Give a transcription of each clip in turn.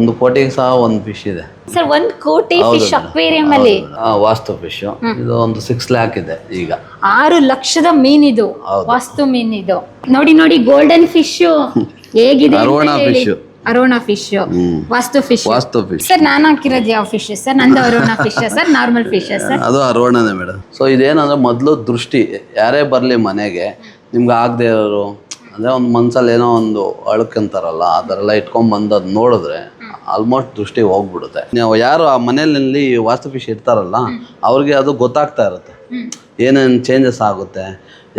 ಒಂದು ಕೋಟಿ ಸಹ ಒಂದು ಫಿಶ್ ಇದೆ. ಸರ್ ಒಂದ್ ಕೋಟಿ ಫಿಶ್ ಅಕ್ವೇರಿಯಂ ಅಲ್ಲಿ ಆ, ವಾಸ್ತು ಫಿಶ್ ಇದು ಒಂದು ಸಿಕ್ಸ್ ಲ್ಯಾಕ್ ಇದೆ ಈಗ. ಆರು ಲಕ್ಷದ ಮೀನ್ ಇದು ವಾಸ್ತು ಮೀನಿದು. ನೋಡಿ ನೋಡಿ ಗೋಲ್ಡನ್ ಫಿಶ್ ಹೇಗಿದೆ ಅಂತ ಅರೋಣ ಹೇಳಿ. fish. Arowana fish hmm. Vastu fish vastu fish sir ನಾನು ಹಾಕಿರೋದು ಯಾವ ಫಿಶ್ ಸರ್ ನಂದು Arowana fish sir normal fish sir ಅದು ಅರೋಣನೇ ಮೇಡಮ್ ಸೊ ಇದೇನಂದ್ರೆ ಮೊದಲು ದೃಷ್ಟಿ ಯಾರೇ ಬರಲಿ ಮನೆಗೆ ನಿಮ್ಗೆ ಆಗದೆ ಇರೋರು ಅಂದ್ರೆ ಒಂದು ಮನ್ಸಲ್ಲಿ ಏನೋ ಒಂದು ಅಳ್ಕಂತಾರಲ್ಲ ಆ ಥರ ಎಲ್ಲ ಇಟ್ಕೊಂಡ್ ಬಂದು ಅದು ನೋಡಿದ್ರೆ ಆಲ್ಮೋಸ್ಟ್ ದೃಷ್ಟಿ ಹೋಗ್ಬಿಡುತ್ತೆ. ನೀವು ಯಾರು ಆ ಮನೆಯಲ್ಲಿ ವಾಸ್ತು ಫಿಶ್ ಇರ್ತಾರಲ್ಲ ಅವ್ರಿಗೆ ಅದು ಗೊತ್ತಾಗ್ತಾ ಇರುತ್ತೆ. ಏನೇನು ಚೇಂಜಸ್ ಆಗುತ್ತೆ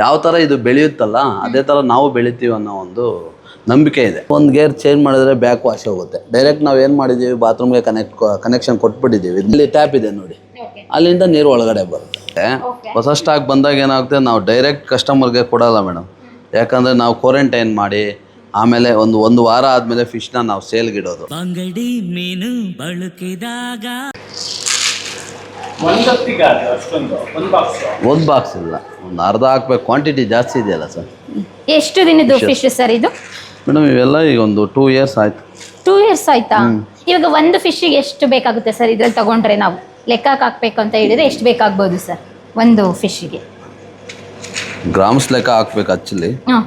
ಯಾವ ಥರ ಇದು ಬೆಳೆಯುತ್ತಲ್ಲ ಅದೇ ಥರ ನಾವು ಬೆಳಿತೀವಿ ಅನ್ನೋ ಒಂದು ನಂಬಿಕೆ ಇದೆ. ಒಂದು ಗೇರ್ ಚೇಂಜ್ ಮಾಡಿದ್ರೆ ಬ್ಯಾಕ್ ವಾಶ್ ಹೋಗುತ್ತೆ. ಡೈರೆಕ್ಟ್ ನಾವು ಏನು ಮಾಡಿದ್ದೀವಿ ಬಾತ್ರೂಮ್ಗೆ ಕನೆಕ್ಟ್ ಕನೆಕ್ಷನ್ ಕೊಟ್ಬಿಟ್ಟಿದ್ದೀವಿ ಇಲ್ಲಿ ಟ್ಯಾಪ್ ಇದೆ ನೋಡಿ. ಅಲ್ಲಿಂದ ನೀರು ಒಳಗಡೆ ಬರುತ್ತೆ. ಹೊಸ ಸ್ಟಾಕ್ ಬಂದಾಗ ಏನಾಗುತ್ತೆ ನಾವು ಡೈರೆಕ್ಟ್ ಕಸ್ಟಮರ್ಗೆ ಕೊಡಲ್ಲ ಮೇಡಮ್ ಯಾಕಂದರೆ ನಾವು ಕ್ವಾರಂಟೈನ್ ಮಾಡಿ ಆಮೇಲೆ ಒಂದು ಒಂದು ವಾರ ಆದಮೇಲೆ ಫಿಶ್ನ ನಾವು ಸೇಲ್ಗಿಡೋದು ಬಂಗಡಿ ಮೀನು ಬಳುಕಿದಾಗ. ಒಂದ್ ಅಷ್ಟೊಂದು? ಒಂದು ಬಾಕ್ಸ್ ಒಂದು ಬಾಕ್ಸ್ ಇಲ್ಲ. ಒಂದು ಅರ್ಧ ಹಾಕ್ಬೇಕು. ಕ್ವಾಂಟಿಟಿ ಜಾಸ್ತಿ ಇದೆಯಲ್ಲ ಸರ್ ಎಷ್ಟು ದಿನದ್ದು ಫಿಶ್ ಸರ್ ಇದು? ಮೇಡಮ್ ಇವೆಲ್ಲ ಈಗ ಒಂದು ಟೂ ಇಯರ್ಸ್ ಆಯ್ತು. ಟೂ ಇಯರ್ಸ್ ಆಯ್ತಾ? ಇವಾಗ ಒಂದು ಫಿಶ್ಗೆ ಎಷ್ಟು ಬೇಕಾಗುತ್ತೆ ಸರ್ ಇದ್ರಲ್ಲಿ ತಗೊಂಡ್ರೆ ನಾವು? ಲೆಕ್ಕಕ್ಕೆ ಹಾಕ್ಬೇಕು ಅಂತ ಹೇಳಿದ್ರೆ ಎಷ್ಟು ಬೇಕಾಗ್ಬೋದು ಸರ್ ಒಂದು ಫಿಶ್ಗೆ ಗ್ರಾಮ್ಸ್ ಲೆಕ್ಕ ಹಾಕ್ಬೇಕು ಆಕ್ಚುಲಿ ಹಾಂ.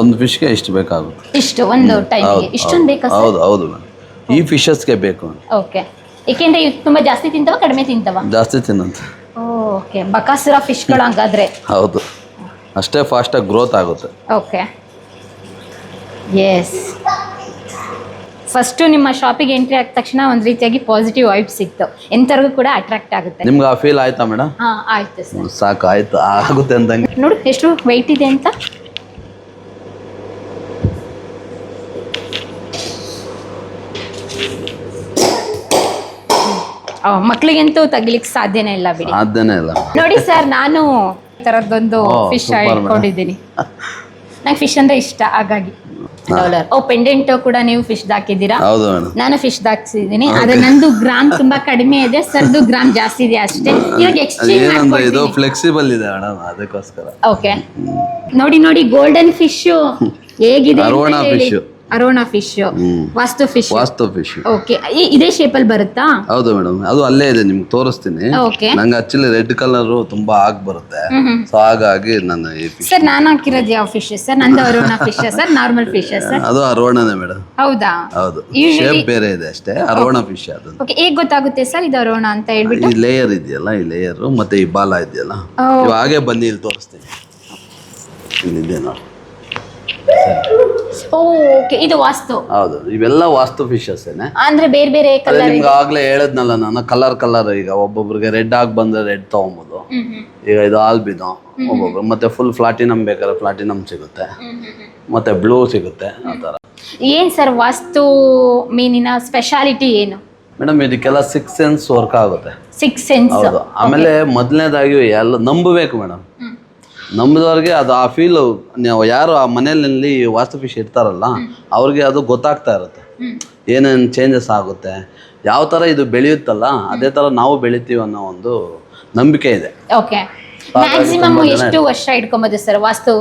ಒಂದು ಫಿಶ್ಗೆ ಇಷ್ಟು ಬೇಕಾಗುತ್ತೆ. ಇಷ್ಟು ಒಂದು ಟೈಮ್ಗೆ. ಇಷ್ಟೊಂದು ಬೇಕಾ ಸರ್? ಹೌದು ಹೌದು ಮೇಡಮ್ ಈ ಫಿಶಸ್ಗೆ ಬೇಕು ಓಕೆ ಏಕೆಂದ್ರೆ ಇವು ತುಂಬಾ ಜಾಸ್ತಿ ತಿಂತವ ಕಡಿಮೆ ತಿಂತವ? ಜಾಸ್ತಿ ತಿನ್ನಂತ ಓಕೆ ಬಕಾಸುರ ಫಿಶ್ಗಳು ಹಂಗಾದ್ರೆ? ಹೌದು. ಅಷ್ಟೇ ಫಾಸ್ಟ್ ಆಗಿ ಗ್ರೋತ್ ಆಗುತ್ತೆ. ಓಕೆ ಎಸ್ ಫಸ್ಟು ನಿಮ್ಮ ಶಾಪಿಗೆ ಎಂಟ್ರಿ ಆದ ತಕ್ಷಣ ಒಂದು ರೀತಿಯಾಗಿ ಪಾಸಿಟಿವ್ ವೈಬ್ ಸಿಕ್ತು. ಎಂಥವ್ರಿಗೂ ಕೂಡ ಅಟ್ರಾಕ್ಟ್ ಆಗುತ್ತೆ. ನಿಮ್ಗೆ ಆ ಫೀಲ್ ಆಯ್ತಾ ಮೇಡಮ್ ಹಾಂ ಆಯ್ತು ಸರ್. ಸಾಕು ಆಯ್ತು ಆಗುತ್ತೆ ಅಂತ ನೋಡು ಎಷ್ಟು ವೆಯ್ಟ್ ಇದೆ ಅಂತ? ಮಕ್ಳಿಗಂತೂ ತಗಲಿಕ್ಕೆ ಸಾಧ್ಯನೇ ಇಲ್ಲ ಬಿಡಿ. ಸಾಧ್ಯನೇ ಇಲ್ಲ. ನೋಡಿ ಸರ್ ನಾನು ಈ ತರದ್ದೊಂದು ಓ, ಫಿಶ್ super madam. ಇಟ್ಕೊಂಡಿದ್ದೀನಿ ನಂಗೆ ಫಿಶ್ ಅಂದ್ರೆ ಇಷ್ಟ ಹಾಗಾಗಿ. ಡಾಲರ್ ಓ ಪೆಂಡೆಂಟ್ ಕೂಡ ನೀವು ಫಿಶ್ ಹಾಕಿದ್ದೀರಾ? ಹೌದು ಮೇಡಮ್ ನಾನು ಫಿಶ್ ಹಾಕ್ಸಿದ್ದೀನಿ. ಆದ್ರೆ ನಂದು ಗ್ರಾಮ್ ತುಂಬಾ ಕಡಿಮೆ ಇದೆ. ಸರ್ದು ಗ್ರಾಮ್ ಜಾಸ್ತಿ ಇದೆ ಅಷ್ಟೇ. ಇವಾಗ ಎಕ್ಸ್ಚೇಂಜ್ ಇದು ಫ್ಲೆಕ್ಸಿಬಲ್ ಇದೆ ಮೇಡಮ್ ಅದಕ್ಕೋಸ್ಕರ. ಓಕೆ ನೋಡಿ ನೋಡಿ ಗೋಲ್ಡನ್ ಫಿಶ್ ಹೇಗಿದೆ ಅಂತ ಅರೋಣ ಹೇಳಿ. fish. Arowana fish vastu fish vastu fish okay ಇದೇ ಅಲ್ಲಿ ಬರುತ್ತಾ? ಹೌದು ಮೇಡಮ್ ಅದು ಅಲ್ಲೇ ಇದೆ ನಿಮ್ಗೆ ತೋರಿಸ್ತೀನಿ. ಓಕೆ ನಂಗೆ ಆಕ್ಚುಲಿ ರೆಡ್ ಕಲರ್ ತುಂಬಾ ಆಗ್ ಬರುತ್ತೆ. ಸೊ ಹಾಗಾಗಿ ನಾನು ಸರ್ ನಾನು ಹಾಕಿರೋದು ಯಾವ ಫಿಶ್ ಸರ್ ನಂದು Arowana fish sir normal fish sir ಅದು ಅರೋಣನೇ ಮೇಡಮ್ ಹೌದಾ? ಹೌದು. ಶೇಪ್ ಬೇರೆ ಇದೆ ಅಷ್ಟೇ. ಅರೋಣ ಫಿಶ್ ಅದು. ಓಕೆ ಈಗ ಗೊತ್ತಾಗುತ್ತೆ ಸರ್ ಇದು ಅರೋಣ ಅಂತ ಹೇಳ್ಬಿಟ್ಟು. ಈ ಲೇಯರ್ ಇದೆಯಲ್ಲ ಈ ಲೇಯರ್ ಮತ್ತೆ ಈ ಬಾಲ ಇದೆಯಲ್ಲ. ಇವು ಹಾಗೆ ಬನ್ನಿ ಇಲ್ಲಿ ತೋರಿಸ್ತೀನಿ. ಇಲ್ಲಿದೆ ನೋಡಿ. ಓಕೆ ಇದು ವಾಸ್ತು. ಹೌದು. ಇವೆಲ್ಲ ವಾಸ್ತು ಫಿಶಸ್ ಏನೆ? ಅಂದ್ರೆ ಬೇರೆ ಬೇರೆ ಕಲರ್ ನಿಮ್ಗೆ ಆಗ್ಲೇ ಹೇಳದ್ನಲ್ಲ ನಾನು ಕಲರ್ ಕಲರ್ ಈಗ ಒಬ್ಬೊಬ್ರಿಗೆ ರೆಡ್ ಆಗಿ ಬಂದ್ರೆ ರೆಡ್ ತಗೊಂಬೋದು. ಈಗ ಇದು ಆಲ್ಬಿನೋ ಒಬ್ಬೊಬ್ರು. ಮತ್ತೆ ಫುಲ್ ಫ್ಲಾಟಿನಮ್ ಬೇಕಾದ್ರೆ ಫ್ಲಾಟಿನಮ್ ಸಿಗುತ್ತೆ. ಮತ್ತೆ ಬ್ಲೂ ಸಿಗುತ್ತೆ ಆ ಥರ. ಏನ್ ಸರ್ ವಾಸ್ತು ಮೀನಿನ ಸ್ಪೆಷಾಲಿಟಿ ಏನು? ಮೇಡಮ್ ಇದಕ್ಕೆಲ್ಲ ಸಿಕ್ಸ್ ಸೆನ್ಸ್ ವರ್ಕ್ ಆಗುತ್ತೆ. ಸಿಕ್ಸ್ ಸೆನ್ಸ್ ಹೌದು. ಆಮೇಲೆ ಮೊದಲನೇದಾಗಿ ಎಲ್ಲ ನಂಬಬೇಕು ಮೇಡಮ್. ನಂಬಿದವ್ರಿಗೆ ಅದು ಆ ಫೀಲು ನೀವು ಯಾರು ಆ ಮನೆಯಲ್ಲಿ ವಾಸ್ತು ಫಿಶ್ ಇರ್ತಾರಲ್ಲ ಅವ್ರಿಗೆ ಅದು ಗೊತ್ತಾಗ್ತಾ ಇರುತ್ತೆ. ಏನೇನು ಚೇಂಜಸ್ ಆಗುತ್ತೆ ಯಾವ ಥರ ಇದು ಬೆಳೆಯುತ್ತಲ್ಲ ಅದೇ ಥರ ನಾವು ಬೆಳಿತೀವಿ ಅನ್ನೋ ಒಂದು ನಂಬಿಕೆ ಇದೆ. ಓಕೆ ಮ್ಯಾಕ್ಸಿಮಮ್ ಎಷ್ಟು ವರ್ಷ ಇಟ್ಕೊಂಬೋದು ಸರ್ ವಾಸ್ತು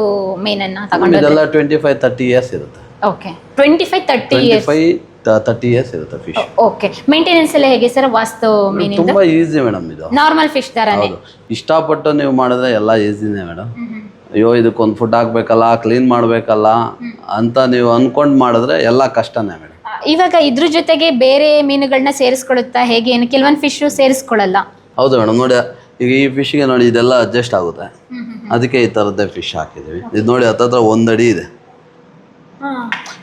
ಮೀನನ್ನ ತಗೊಂಡು ಇದೆಲ್ಲ ಟ್ವೆಂಟಿ ಫೈವ್ ತರ್ಟಿ ಇಯರ್ಸ್ ಇರುತ್ತೆ. Okay twenty five thirty five thirty years ಇರುತ್ತೆ ಫಿಶ್ ಓಕೆ ಮೇಂಟೆನೆನ್ಸ್ ಎಲ್ಲ ಹೇಗೆ ಸರ್ ವಾಸ್ತು ಮೀನಿಂದ ತುಂಬಾ ಈಸಿ ಮೇಡಮ್ ಇದು. ನಾರ್ಮಲ್ ಫಿಶ್ ತರಾನೇ? ಹೌದು. ಇಷ್ಟಪಟ್ಟು ನೀವು ಮಾಡಿದ್ರೆ ಎಲ್ಲ ಈಸಿನೇ ಮೇಡಮ್ ಅಯ್ಯೋ ಇದಕ್ಕೊಂದು ಫುಡ್ ಹಾಕ್ಬೇಕಲ್ಲ ಕ್ಲೀನ್ ಮಾಡಬೇಕಲ್ಲ ಅಂತ ನೀವು ಅನ್ಕೊಂಡು ಮಾಡಿದ್ರೆ ಎಲ್ಲ ಕಷ್ಟನೇ ಮೇಡಮ್ ಇವಾಗ ಇದ್ರ ಜೊತೆಗೆ ಬೇರೆ ಮೀನುಗಳನ್ನ ಸೇರಿಸ್ಕೊಳ್ಳುತ್ತಾ ಹೇಗೆ? ಏನು ಕೆಲವೊಂದು ಫಿಶ್ ಸೇರಿಸ್ಕೊಳ್ಳಲ್ಲ. ಹೌದು ಮೇಡಮ್ ನೋಡಿ ಈಗ ಈ ಫಿಶ್ಗೆ ನೋಡಿ ಇದೆಲ್ಲ ಅಡ್ಜಸ್ಟ್ ಆಗುತ್ತೆ. ಅದಕ್ಕೆ ಈ ಥರದ್ದೇ ಫಿಶ್ ಹಾಕಿದ್ದೀವಿ. ಇದು ನೋಡಿ ಹತ್ತತ್ರ ಒಂದಡಿ ಇದೆ.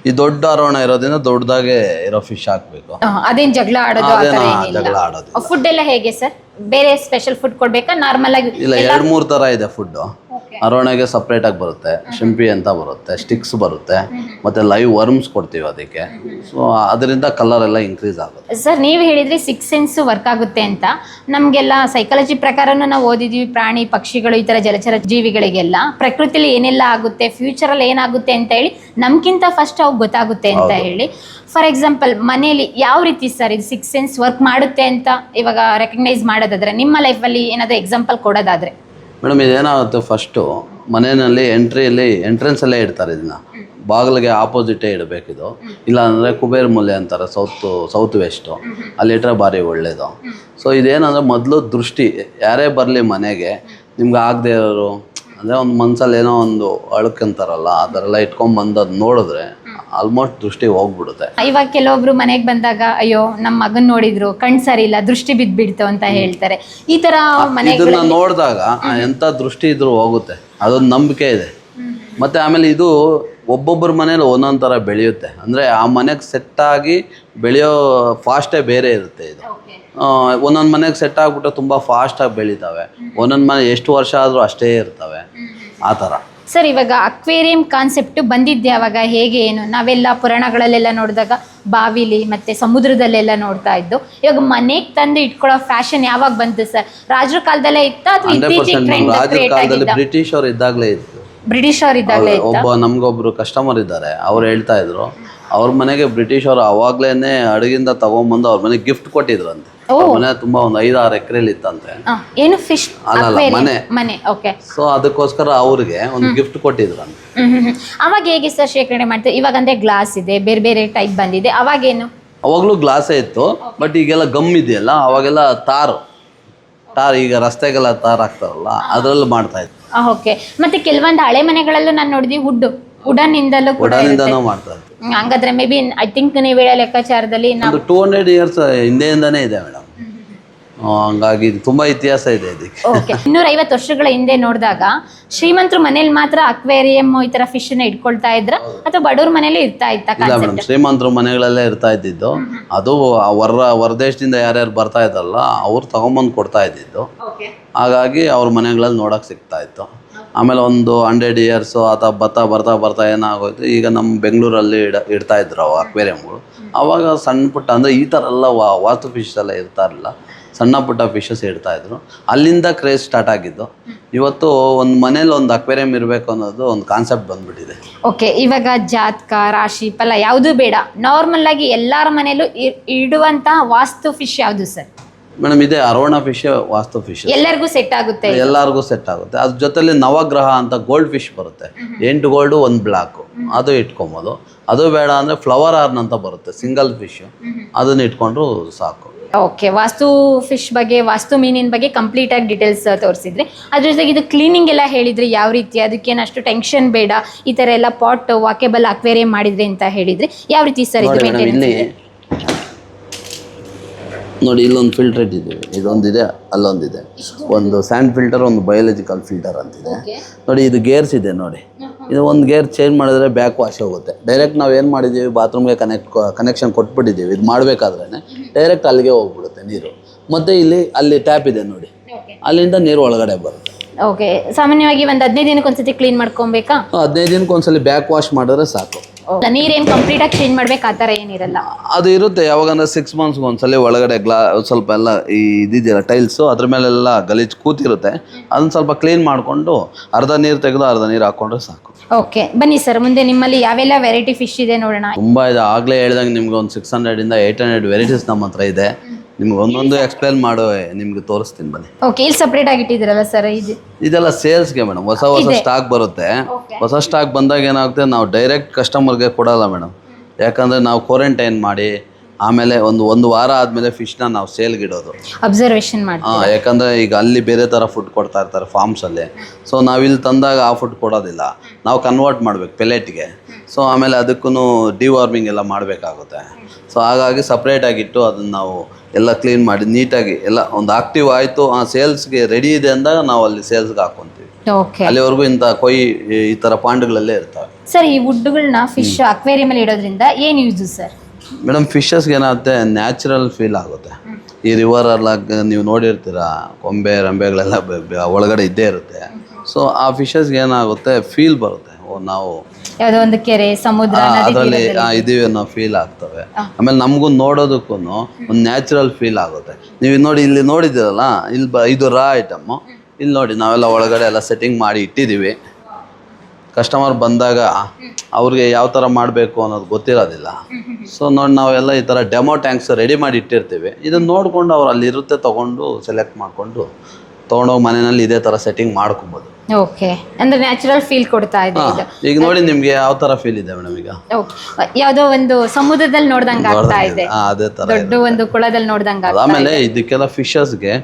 ಈ ದೊಡ್ಡ ಅರೋಣ ಇರೋದ್ರಿಂದ ದೊಡ್ಡದಾಗೆ ಇರೋ ಫಿಶ್ ಹಾಕ್ಬೇಕು. ಅದೇನ್ ಜಗಳ ಆಡೋದು ಆ ಥರ ಜಗಳ ಆಡೋದು ಆಡೋದಿಲ್ಲ ಫುಡ್ ಎಲ್ಲ ಹೇಗೆ ಸರ್? ಬೇರೆ ಸ್ಪೆಷಲ್ ಫುಡ್ ಕೊಡ್ಬೇಕಾ? ನಾರ್ಮಲ್ ಆಗಿ ಇಲ್ಲ ಎರಡು ಮೂರ್ ತರ ಇದೆ ಫುಡ್ಡು ಅರೋಣಗೆ ಸಪ್ರೇಟಾಗಿ ಬರುತ್ತೆ. ಶಿಂಪಿ ಅಂತ ಬರುತ್ತೆ ಸ್ಟಿಕ್ಸ್ ಬರುತ್ತೆ ಮತ್ತೆ ಲೈವ್ ವರ್ಮ್ಸ್ ಕೊಡ್ತೀವಿ ಅದಕ್ಕೆ. ಸೊ ಅದರಿಂದ ಕಲರ್ ಎಲ್ಲ ಇನ್ಕ್ರೀಸ್ ಆಗುತ್ತೆ. ಸರ್ ನೀವು ಹೇಳಿದ್ರಿ ಸಿಕ್ಸ್ ಸೆನ್ಸ್ ವರ್ಕ್ ಆಗುತ್ತೆ ಅಂತ. ನಮಗೆಲ್ಲ ಸೈಕಾಲಜಿ ಪ್ರಕಾರನೂ ನಾವು ಓದಿದ್ವಿ ಪ್ರಾಣಿ ಪಕ್ಷಿಗಳು ಈ ಥರ ಜಲಚರ ಜೀವಿಗಳಿಗೆಲ್ಲ. ಪ್ರಕೃತಿಲಿ ಏನೆಲ್ಲ ಆಗುತ್ತೆ ಫ್ಯೂಚರಲ್ಲಿ ಏನಾಗುತ್ತೆ ಅಂತ ಹೇಳಿ ನಮ್ಗಿಂತ ಫಸ್ಟ್ ಅವು ಗೊತ್ತಾಗುತ್ತೆ ಅಂತ ಹೇಳಿ. ಫಾರ್ ಎಕ್ಸಾಂಪಲ್ ಮನೇಲಿ ಯಾವ ರೀತಿ ಸರ್ ಇದು ಸಿಕ್ಸ್ ಸೆನ್ಸ್ ವರ್ಕ್ ಮಾಡುತ್ತೆ ಅಂತ ಇವಾಗ ರೆಕಗ್ನೈಸ್ ಮಾಡೋದಾದ್ರೆ ನಿಮ್ಮ ಲೈಫಲ್ಲಿ ಏನಾದರೂ ಎಕ್ಸಾಂಪಲ್ ಕೊಡೋದಾದ್ರೆ? ಮೇಡಮ್, ಇದೇನಾಗುತ್ತೆ ಫಸ್ಟು ಮನೆಯಲ್ಲಿ ಎಂಟ್ರಿಯಲ್ಲಿ ಎಂಟ್ರೆನ್ಸಲ್ಲೇ ಇಡ್ತಾರೆ ಇದನ್ನ. ಬಾಗಿಲಿಗೆ ಆಪೋಸಿಟೇ ಇಡಬೇಕಿದು. ಇಲ್ಲಾಂದರೆ ಕುಬೇರ್ ಮೂಲೆ ಅಂತಾರೆ ಸೌತ್ ಸೌತ್ ವೆಸ್ಟು ಅಲ್ಲಿಟ್ರೆ ಭಾರಿ ಒಳ್ಳೆಯದು ಸೊ ಇದೇನಂದರೆ ಮೊದಲು ದೃಷ್ಟಿ, ಯಾರೇ ಬರಲಿ ಮನೆಗೆ, ನಿಮ್ಗೆ ಆಗದೆ ಇರೋರು, ಅಂದರೆ ಒಂದು ಮನ್ಸಲ್ಲಿ ಏನೋ ಒಂದು ಅಳ್ಕೊಂತಾರಲ್ಲ ಆ ಥರ ಎಲ್ಲ ಇಟ್ಕೊಂಡು ಬಂದು ಅದು ನೋಡಿದ್ರೆ ಆಲ್ಮೋಸ್ಟ್ ದೃಷ್ಟಿ ಹೋಗ್ಬಿಡುತ್ತೆ. ಇವಾಗ ಕೆಲವೊಬ್ರು ಮನೆಗೆ ಬಂದಾಗ ಅಯ್ಯೋ ನಮ್ಮ ಮಗನ್ ನೋಡಿದ್ರು ಕಣ್ ಸರಿ ಇಲ್ಲ ದೃಷ್ಟಿ ಬಿದ್ಬಿಡ್ತು ಅಂತ ಹೇಳ್ತಾರೆ. ಈ ತರ ಇದನ್ನ ನೋಡಿದಾಗ ಎಂಥ ದೃಷ್ಟಿ ಇದ್ರೂ ಹೋಗುತ್ತೆ. ಅದೊಂದು ನಂಬಿಕೆ ಇದೆ. ಮತ್ತೆ ಆಮೇಲೆ ಇದು ಒಬ್ಬೊಬ್ಬರ ಮನೇಲಿ ಒಂದೊಂದು ಥರ ಬೆಳೆಯುತ್ತೆ. ಅಂದರೆ ಆ ಮನೆಗೆ ಸೆಟ್ ಆಗಿ ಬೆಳೆಯೋ ಫಾಸ್ಟೇ ಬೇರೆ ಇರುತ್ತೆ ಇದು. ಒಂದೊಂದು ಮನೆಗೆ ಸೆಟ್ ಆಗಿಬಿಟ್ಟು ತುಂಬ ಫಾಸ್ಟಾಗಿ ಬೆಳಿತಾವೆ. ಒಂದೊಂದು ಮನೆ ಎಷ್ಟು ವರ್ಷ ಆದರೂ ಅಷ್ಟೇ ಇರ್ತವೆ. ಆ ಥರ ಸರ್ ಇವಾಗ ಅಕ್ವೇರಿಯಂ ಕಾನ್ಸೆಪ್ಟ್ ಬಂದಿದ್ದೆ ಅವಾಗ ಹೇಗೆ ಏನು? ನಾವೆಲ್ಲ ಪುರಾಣಗಳಲ್ಲೆಲ್ಲ ನೋಡಿದಾಗ ಬಾವಿಲಿ ಮತ್ತೆ ಸಮುದ್ರದಲ್ಲೆಲ್ಲ ನೋಡ್ತಾ ಇದ್ದು. ಇವಾಗ ಮನೆಗೆ ತಂದು ಇಟ್ಕೊಳ್ಳೋ ಫ್ಯಾಷನ್ ಯಾವಾಗ ಬಂತು ಸರ್? ರಾಜರ ಕಾಲದಲ್ಲೇ ಇತ್ತಾ ಅಥವಾ ಇತ್ತೀಚೆಗೆ ಟ್ರೆಂಡ್ ಬ್ರಿಟಿಷ್ ಅವರು ಇದ್ದಾಗಲೇ ಇತ್ತು. ಬ್ರಿಟಿಷ್ ಅವರು ಇದ್ದಾಗಲೇ ಒಬ್ಬ ನಮ್ಗೊಬ್ರು ಕಸ್ಟಮರ್ ಇದ್ದಾರೆ. ಅವ್ರು ಹೇಳ್ತಾ ಇದ್ರು ಅವ್ರ ಮನೆಗೆ ಬ್ರಿಟಿಷ್ ಅವರು ಅವಾಗ್ಲೇನೆ ಅಡುಗಿಂದ ತಗೊಂಬಂದು ಅವ್ರ ಮನೆಗೆ ಗಿಫ್ಟ್ ಕೊಟ್ಟಿದ್ರು ಅವ್ರ ಮನೆ ತುಂಬಾ ಒಂದು ಐದಾರು ಎಕರೆಲಿ ಇತ್ತಂತೆ. ಏನು ಫಿಶ್ ಅಲ್ಲ ಮನೆ. ಮನೆ ಓಕೆ. ಸೊ ಅದಕ್ಕೋಸ್ಕರ ಅವ್ರಿಗೆ ಒಂದು ಗಿಫ್ಟ್ ಕೊಟ್ಟಿದ್ರಂತೆ. ಹ್ಮ್. ಅವಾಗ ಹೇಗೆ ಸರ್ ಶೇಖರಣೆ ಮಾಡ್ತೀವಿ ಇವಾಗ ಅಂದ್ರೆ ಗ್ಲಾಸ್ ಇದೆ ಬೇರೆ ಬೇರೆ ಟೈಪ್ ಬಂದಿದೆ. ಅವಾಗೇನು ಅವಾಗಲೂ ಗ್ಲಾಸೇ ಇತ್ತು ಬಟ್ ಈಗೆಲ್ಲ ಗಮ್ ಇದೆಯಲ್ಲ ಅವಾಗೆಲ್ಲ ತಾರ್. ತಾರ್ ಈಗ ರಸ್ತೆಗೆಲ್ಲ ತಾರ್ ಹಾಕ್ತಾರಲ್ಲ ಅದ್ರಲ್ಲಿ ಮಾಡ್ತಾ ಇದ್ರು. ಓಕೆ ಮತ್ತೆ ಕೆಲವೊಂದು ಹಳೆ ಮನೆಗಳಲ್ಲೂ ನಾನು ನೋಡಿದ್ವಿ ವುಡ್ ವುಡನ್ ಇಂದಲೂ ಕೂಡ ಉಡಾನಿಂದನೂ ಮಾಡ್ತಾ ಇದ್ರು. ಹಂಗಾದ್ರೆ ಮೇ ಬಿ ಐ ಥಿಂಕ್ ನೀವು ಹೇಳೋ ಲೆಕ್ಕಾಚಾರದಲ್ಲಿ ನಾವು ಒಂದು ಟೂ ಹಂಡ್ರೆಡ್ ಇಯರ್ಸ್ ಹಿಂದೆಯಿಂದನೇ ಇದೆ ಮೇಡಮ್. ಹಂಗಾಗಿ ಇದು ತುಂಬಾ ಇತಿಹಾಸ ಇದೆ ಇದಕ್ಕೆ. ಓಕೆ ಇನ್ನೂರ ಐವತ್ತು ವರ್ಷಗಳ ಹಿಂದೆ ನೋಡಿದಾಗ ಶ್ರೀಮಂತರು ಮನೇಲಿ ಮಾತ್ರ ಅಕ್ವೇರಿಯಂ ಈ ತರ ಫಿಶ್ನ ಇಟ್ಕೊಳ್ತಾ ಇದ್ರ? ಅಥವಾ ಬಡವ್ರ ಮನೇಲಿ ಇರ್ತಾ ಇತ್ತ ಇಲ್ಲ ಮೇಡಮ್ ಶ್ರೀಮಂತರು ಮನೆಗಳಲ್ಲೇ ಇರ್ತಾ ಇದ್ದಿದ್ದು. ಅದು ಆ ಹೊರ ಹೊರದೇಶದಿಂದ ಯಾರ್ಯಾರು ಬರ್ತಾ ಇದ್ದಲ್ಲ ಅವ್ರು ತಗೊಂಬಂದು ಕೊಡ್ತಾ ಇದ್ದಿದ್ದು. ಹಾಗಾಗಿ ಅವ್ರ ಮನೆಗಳಲ್ಲಿ ನೋಡಕ್ ಸಿಗ್ತಾ ಇತ್ತು. ಆಮೇಲೆ ಒಂದು ಹಂಡ್ರೆಡ್ ಇಯರ್ಸು ಆತ ಬರ್ತಾ ಬರ್ತಾ ಬರ್ತಾ ಏನಾಗೋಯ್ತು? ಈಗ ನಮ್ಮ ಬೆಂಗಳೂರಲ್ಲಿ ಇಡ ಇಡ್ತಾ ಇದ್ರು ಅವು ಅಕ್ವೇರಿಯಂಗಳು. ಅವಾಗ ಸಣ್ಣ ಪುಟ್ಟ ಅಂದರೆ ಈ ಥರ ಎಲ್ಲ ವಾಸ್ತು ಫಿಶ್ ಎಲ್ಲ ಇರ್ತಾ ಇರಲಿಲ್ಲ ಸಣ್ಣ ಪುಟ್ಟ ಫಿಶಸ್ ಇಡ್ತಾ ಇದ್ರು. ಅಲ್ಲಿಂದ ಕ್ರೇಜ್ ಸ್ಟಾರ್ಟ್ ಆಗಿದ್ದು. ಇವತ್ತು ಒಂದು ಮನೇಲಿ ಒಂದು ಅಕ್ವೇರಿಯಂ ಇರಬೇಕು ಅನ್ನೋದು ಒಂದು ಕಾನ್ಸೆಪ್ಟ್ ಬಂದ್ಬಿಟ್ಟಿದೆ. ಓಕೆ ಇವಾಗ ಜಾತಕ ರಾಶಿ ಫಲ ಯಾವುದು ಬೇಡ. ನಾರ್ಮಲ್ ಆಗಿ ಎಲ್ಲರ ಮನೇಲೂ ಇ- ಇಡುವಂತಹ ವಾಸ್ತು ಫಿಶ್ ಯಾವುದು ಸರ್ ಮೇಡಮ್ ಇದೆ ಅರೋಣ ಫಿಶ್ ವಾಸ್ತು ಫಿಶ್ ಎಲ್ಲರಿಗೂ ಸೆಟ್ ಆಗುತ್ತೆ ಎಲ್ಲರಿಗೂ ಸೆಟ್ ಆಗುತ್ತೆ. ಅದ್ರ ಜೊತೆಲಿ ನವಗ್ರಹ ಅಂತ ಗೋಲ್ಡ್ ಫಿಶ್ ಬರುತ್ತೆ. ಎಂಟು ಗೋಲ್ಡು ಒಂದು ಬ್ಲ್ಯಾಕು ಅದು ಇಟ್ಕೊಬೋದು. ಅದು ಬೇಡ ಅಂದರೆ ಫ್ಲವರ್ ಆರ್ನ್ ಅಂತ ಬರುತ್ತೆ ಸಿಂಗಲ್ ಫಿಶ್ ಅದನ್ನ ಇಟ್ಕೊಂಡ್ರು ಸಾಕು. ಓಕೆ ವಾಸ್ತು ಫಿಶ್ ಬಗ್ಗೆ ವಾಸ್ತು ಮೀನಿನ ಬಗ್ಗೆ ಕಂಪ್ಲೀಟ್ ಆಗಿ ಡೀಟೇಲ್ಸ್ ತೋರಿಸಿದ್ರಿ. ಅದ್ರ ಜೊತೆಗೆ ಇದು ಕ್ಲೀನಿಂಗ್ ಎಲ್ಲ ಹೇಳಿದ್ರಿ ಯಾವ ರೀತಿ? ಅದಕ್ಕೇನು ಅಷ್ಟು ಟೆನ್ಷನ್ ಬೇಡ ಈ ತರ ಎಲ್ಲ ಪಾಟ್ ವಾಕೇಬಲ್ ಅಕ್ವೇರಿಯಂ ಮಾಡಿದ್ರಿ ಅಂತ ಹೇಳಿದ್ರಿ. ಯಾವ ರೀತಿ ಸರ್ ಇದು ನೋಡಿ ಮೇಡಮ್ ಇಲ್ಲಿ ನೋಡಿ ಇಲ್ಲೊಂದು ಫಿಲ್ಟರ್ ಇದೆ ಇದೊಂದಿದೆ ಅಲ್ಲೊಂದಿದೆ. ಒಂದು ಸ್ಯಾಂಡ್ ಫಿಲ್ಟರ್ ಒಂದು ಬಯೋಲಜಿಕಲ್ ಫಿಲ್ಟರ್ ಅಂತಿದೆ. ನೋಡಿ ಇದು ಗೇರ್ಸ್ ಇದೆ ನೋಡಿ. ಇದು ಒಂದು ಗೇರ್ ಚೇಂಜ್ ಮಾಡಿದ್ರೆ ಬ್ಯಾಕ್ ವಾಶ್ ಹೋಗುತ್ತೆ. ಡೈರೆಕ್ಟ್ ನಾವು ಏನು ಮಾಡಿದ್ದೀವಿ ಬಾತ್ರೂಮ್ಗೆ ಕನೆಕ್ಟ್ ಕನೆಕ್ಷನ್ ಕೊಟ್ಬಿಟ್ಟಿದ್ದೀವಿ. ಇದು ಮಾಡಬೇಕಾದ್ರೆ ಡೈರೆಕ್ಟ್ ಅಲ್ಲಿಗೆ ಹೋಗ್ಬಿಡುತ್ತೆ ನೀರು. ಮತ್ತೆ ಇಲ್ಲಿ ಅಲ್ಲಿ ಟ್ಯಾಪ್ ಇದೆ ನೋಡಿ. ಅಲ್ಲಿಂದ ನೀರು ಒಳಗಡೆ ಬರುತ್ತೆ. ಓಕೆ ಸಾಮಾನ್ಯವಾಗಿ ಒಂದು ಹದಿನೈದು ದಿನಕ್ಕೆ ಒಂದ್ಸತಿ ಕ್ಲೀನ್ ಮಾಡ್ಕೊಬೇಕಾ? ಹದಿನೈದು ದಿನಕ್ಕೆ ಒಂದ್ಸಲಿ ಬ್ಯಾಕ್ ವಾಶ್ ಮಾಡಿದ್ರೆ ಸಾಕು. ನೀರೇನು ಕಂಪ್ಲೀಟ್ ಆಗಿ ಚೇಂಜ್ ಮಾಡ್ಬೇಕು ಆ ಥರ ಏನಿರಲ್ಲ. ಅದು ಇರುತ್ತೆ ಯಾವಾಗಂದ್ರೆ ಸಿಕ್ಸ್ ಮಂತ್ಸ್ಗೆ ಒಂದ್ಸಲಿ ಒಳಗಡೆ ಗ್ಲಾ ಸ್ವಲ್ಪ ಎಲ್ಲ ಈ ಇದಿದೆಯಲ್ಲ ಟೈಲ್ಸು ಅದ್ರ ಮೇಲೆಲ್ಲ ಗಲೀಜು ಕೂತಿರುತ್ತೆ. ಅದನ್ನ ಸ್ವಲ್ಪ ಕ್ಲೀನ್ ಮಾಡಿಕೊಂಡು ಅರ್ಧ ನೀರು ತೆಗೆದು ಅರ್ಧ ನೀರು ಹಾಕೊಂಡ್ರೆ ಸಾಕು. ಓಕೆ ಬನ್ನಿ ಸರ್ ಮುಂದೆ ನಿಮ್ಮಲ್ಲಿ ಯಾವೆಲ್ಲ ವೆರೈಟಿ ಫಿಶ್ ಇದೆ ನೋಡೋಣ. ತುಂಬಾ ಇದೆ. ಆಗ್ಲೇ ಹೇಳ್ದಂಗೆ ನಿಮ್ಗೆ ಒಂದು ಸಿಕ್ಸ್ ಹಂಡ್ರೆಡಿಂದ ಏಯ್ಟ್ ಹಂಡ್ರೆಡ್ ವೆರೈಟೀಸ್ ನಮ್ಮ ಹತ್ರ ಇದೆ. ನಿಮ್ಗೆ ಒಂದೊಂದು ಎಕ್ಸ್ಪ್ಲೇನ್ ಮಾಡೋ ನಿಮ್ಗೆ ತೋರಿಸ್ತೀನಿ ಬನ್ನಿ. ಓಕೆ ಇಲ್ಲಿ ಸಪ್ರೇಟ್ ಆಗಿ ಇಟ್ಟಿದ್ದೀರಲ್ಲ ಸರ್ ಇದು? ಇದೆಲ್ಲ ಸೇಲ್ಸ್ಗೆ ಮೇಡಮ್ ಹೊಸ ಹೊಸ ಸ್ಟಾಕ್ ಬರುತ್ತೆ. ಹೊಸ ಸ್ಟಾಕ್ ಬಂದಾಗ ಏನಾಗುತ್ತೆ ನಾವು ಡೈರೆಕ್ಟ್ ಕಸ್ಟಮರ್ಗೆ ಕೊಡಲ್ಲ ಮೇಡಮ್ ಯಾಕಂದರೆ ನಾವು ಕ್ವಾರಂಟೈನ್ ಮಾಡಿ ಆಮೇಲೆ ಒಂದು ಒಂದು ವಾರ ಆದಮೇಲೆ ಫಿಶ್ನ ನಾವು ಸೇಲ್ಗೆ ಇಡೋದು. ಅಬ್ಸರ್ವೇಷನ್ ಮಾಡಿ ಹಾಂ ಯಾಕಂದರೆ ಈಗ ಅಲ್ಲಿ ಬೇರೆ ಥರ ಫುಡ್ ಕೊಡ್ತಾ ಇರ್ತಾರೆ ಫಾರ್ಮ್ಸಲ್ಲಿ ಸೊ ನಾವು ಇಲ್ಲಿ ತಂದಾಗ ಆ ಫುಡ್ ಕೊಡೋದಿಲ್ಲ. ನಾವು ಕನ್ವರ್ಟ್ ಮಾಡ್ಬೇಕು ಪೆಲೆಟ್ಗೆ ಸೊ ಆಮೇಲೆ ಅದಕ್ಕೂ ಡಿವಾರ್ಮಿಂಗ್ ಎಲ್ಲ ಮಾಡಬೇಕಾಗುತ್ತೆ. ಸೊ ಹಾಗಾಗಿ ಸಪ್ರೇಟಾಗಿಟ್ಟು ಅದನ್ನ ನಾವು ಎಲ್ಲ ಕ್ಲೀನ್ ಮಾಡಿ ನೀಟಾಗಿ ಎಲ್ಲ ಒಂದು ಆಕ್ಟಿವ್ ಆಯಿತು ಆ ಸೇಲ್ಸ್ಗೆ ರೆಡಿ ಇದೆ ಅಂದಾಗ ನಾವು ಅಲ್ಲಿ ಸೇಲ್ಸ್ಗೆ ಹಾಕೊಂತೀವಿ. ಓಕೆ ಅಲ್ಲಿವರೆಗೂ ಇಂಥ ಕೊಯ್ ಈ ಥರ ಪಾಂಡ್ಗಳಲ್ಲೇ ಇರ್ತವೆ. ಸರ್ ಈ ವುಡ್ಗಳನ್ನ ಫಿಶ್ ಅಕ್ವೇರಿಯಮಲ್ಲಿ ಇಡೋದ್ರಿಂದ ಏನು ಯೂಸ್ ಸರ್ ಮೇಡಮ್ ಫಿಶಸ್ಗೆ ಏನಾಗುತ್ತೆ ನ್ಯಾಚುರಲ್ ಫೀಲ್ ಆಗುತ್ತೆ. ಈ ರಿವರ್ ರಿವರೆಲ್ಲ ನೀವು ನೋಡಿರ್ತೀರ ಕೊಂಬೆ ರಂಬೆಗಳೆಲ್ಲ ಒಳಗಡೆ ಇದ್ದೇ ಇರುತ್ತೆ. ಸೊ ಆ ಫಿಶಸ್ಗೆ ಏನಾಗುತ್ತೆ ಫೀಲ್ ಬರುತ್ತೆ. ಓ ನಾವು ಯಾವುದೋ ಒಂದು ಕೆರೆ ಸಮುದ್ರ ಅದರಲ್ಲಿ. ಇದೀವಿ ಅನ್ನೋ ಫೀಲ್ ಆಗ್ತವೆ. ಆಮೇಲೆ ನಮಗೂ ನೋಡೋದಕ್ಕೂ ಒಂದು ನ್ಯಾಚುರಲ್ ಫೀಲ್ ಆಗುತ್ತೆ. ನೀವು ನೋಡಿ ಇಲ್ಲಿ ನೋಡಿದ್ದೀರಲ್ಲ ಇಲ್ಲಿ ಬ ಇದು ರಾ ಐಟಮ್ಮು ಇಲ್ಲಿ ನೋಡಿ ನಾವೆಲ್ಲ ಒಳಗಡೆ ಎಲ್ಲ ಸೆಟ್ಟಿಂಗ್ ಮಾಡಿ ಇಟ್ಟಿದ್ದೀವಿ. ಕಸ್ಟಮರ್ ಬಂದಾಗ ಅವ್ರಿಗೆ ಯಾವ ಥರ ಮಾಡಬೇಕು ಅನ್ನೋದು ಗೊತ್ತಿರೋದಿಲ್ಲ. ಸೊ ನೋಡಿ ನಾವೆಲ್ಲ ಈ ಥರ ಡೆಮೋ ಟ್ಯಾಂಕ್ಸ್ ರೆಡಿ ಮಾಡಿ ಇಟ್ಟಿರ್ತೀವಿ. ಇದನ್ನು ನೋಡಿಕೊಂಡು ಅವ್ರು ಅಲ್ಲಿ ಇರುತ್ತೆ ತೊಗೊಂಡು ಸೆಲೆಕ್ಟ್ ಮಾಡಿಕೊಂಡು ತೊಗೊಂಡೋಗಿ ಮನೆಯಲ್ಲಿ ಇದೇ ಥರ ಸೆಟ್ಟಿಂಗ್ ಮಾಡ್ಕೊಬೋದು. ಓಕೆ ಅಂದ್ರೆ ನ್ಯಾಚುರಲ್ ಫೀಲ್ ಕೊಡ್ತಾ ಇದೆ ಇದು. ಈಗ ನೋಡಿ ನಿಮ್ಗೆ ಯಾವ ತರ ಫೀಲ್ ಇದೆ ಮೇಡಮ್ ಈಗ? Okay. ಯಾವ್ದೋ ಒಂದು ಸಮುದ್ರದಲ್ಲಿ ನೋಡ್ದಂಗ ಆಗ್ತಾ ಇದೆ. ಅದೇ ತರ ದೊಡ್ಡ ಒಂದು ಕುಳದಲ್ಲಿ ನೋಡ್ದಂಗ ಆಮೇಲೆ ಇದಕ್ಕೆಲ್ಲ ಫಿಶಸ್ಗೆ